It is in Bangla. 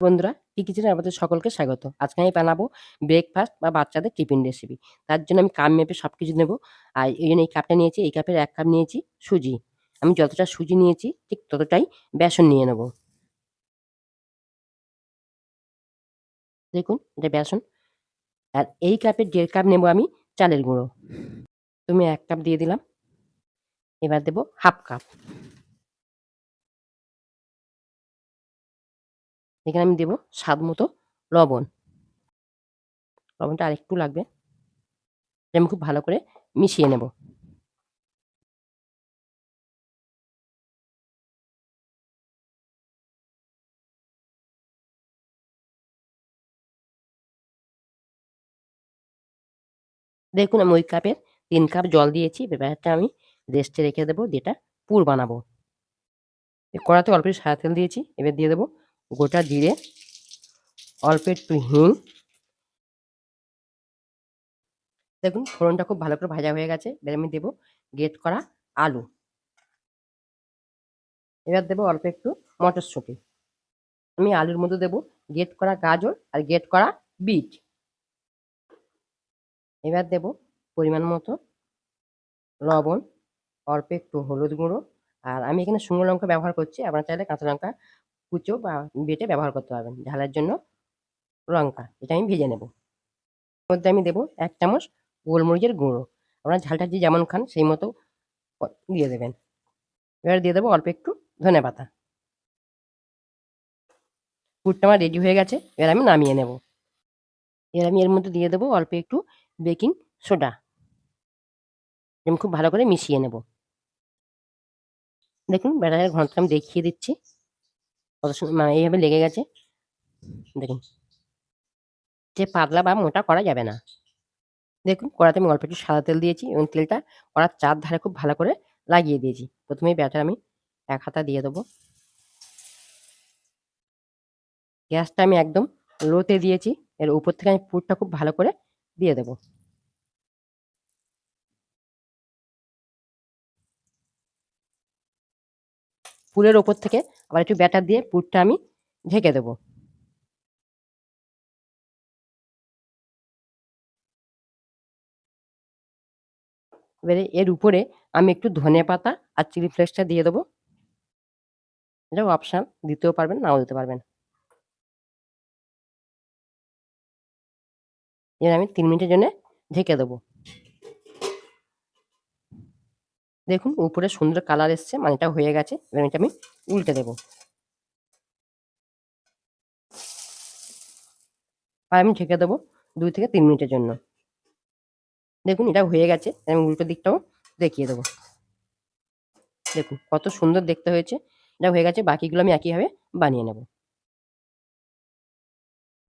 বন্ধুরা কি কিচেনে আমাদের সকলকে স্বাগত। আজকে আমি বানাবো ব্রেকফাস্ট বা বাচ্চাদের টিফিন রেসিপি তার জন্য আমি কাপ মেপে সব কিছু নেব আর এই জন্য এই কাপটা নিয়েছি, এই কাপের এক কাপ নিয়েছি সুজি। আমি যতটা সুজি নিয়েছি, ঠিক ততটাই বেসন নিয়ে নেব। দেখুন, এটা বেসন। আর এই কাপের দেড় কাপ নেব আমি চালের গুঁড়ো। তুমি এক কাপ দিয়ে দিলাম। এবার দেব হাফ কাপ এখানে আমি দেবো স্বাদ মতো লবণ। লবণটা আরেকটু লাগবে। আমি খুব ভালো করে মিশিয়ে নেব। দেখুন, আমি ওই কাপের তিন কাপ জল দিয়েছি। ব্যাপারটা আমি রেস্টে রেখে দেবো যেটা পুর বানাবো। কড়াতে অল্প সাদা তেল দিয়েছি। এবার দিয়ে দেবো গোটা জিরে, অল্প একটু হিং। দেখুন, ফোড়নটা খুব ভালো করে ভাজা হয়ে গেছে। এবার আমি দেবো গেট করা আলু। এবার দেবো অল্প একটু মটরশুঁটি। আমি আলুর মধ্যে দেবো গেট করা গাজর আর গেট করা বিট। এবার দেব পরিমাণ মতো লবণ, অল্প একটু হলুদ গুঁড়ো। আর আমি এখানে শুকনো লঙ্কা ব্যবহার করছি। আপনার চাইলে কাঁচা লঙ্কা কুচো বা বেটে ব্যবহার করতে পারবেন। ঝালের জন্য লঙ্কা, এটা আমি ভেজে নেব। মধ্যে আমি দেবো এক চামচ গোলমরিচের গুঁড়ো। আপনার ঝালটা যে যেমন খান, সেই মতো দিয়ে দেবেন। এবার দিয়ে দেবো অল্প একটু ধনে পাতা। পুরটা আমার রেডি হয়ে গেছে, এবার আমি নামিয়ে নেব। এবার আমি এর মধ্যে দিয়ে দেবো অল্প একটু বেকিং সোডা আমি খুব ভালো করে মিশিয়ে নেব। দেখুন, ব্যাটারের ঘনত্ব আমি দেখিয়ে দিচ্ছি। কত মানে এইভাবে লেগে গেছে। দেখুন। যে পাতলা বা মোটা করা যাবে না। দেখুন, কড়াতে আমি অল্প একটু সাদা তেল দিয়েছি এবং তেলটা কড়ার চার ধারে খুব ভালো করে লাগিয়ে দিয়েছি। প্রথমেই ব্যাটার আমি এক হাতা দিয়ে দেবো। গ্যাসটা আমি একদম লোতে দিয়েছি। এর উপর থেকে আমি পুরটা খুব ভালো করে দিয়ে দেবো। পুরের ওপর থেকে আবার একটু ব্যাটার দিয়ে পুরটা আমি ঢেকে দেবো। এবারে এর উপরে আমি একটু ধনে পাতা আর চিলি ফ্লেক্সটা দিয়ে দেবো। এটাও অপশান, দিতেও পারবেন, নাও দিতে পারবেন। এবার আমি তিন মিনিটের জন্য ঢেকে দেবো। দেখুন, উপরে সুন্দর কালার এসছে মানে এটা হয়ে গেছে। এবার এটা আমি উল্টে দেবো। আর আমি ঢেকে দেবো দুই থেকে তিন মিনিটের জন্য। দেখুন, এটা হয়ে গেছে। আমি উল্টো দিকটাও দেখিয়ে দেবো। দেখুন, কত সুন্দর দেখতে হয়েছে। এটা হয়ে গেছে, বাকিগুলো আমি একইভাবে বানিয়ে নেব।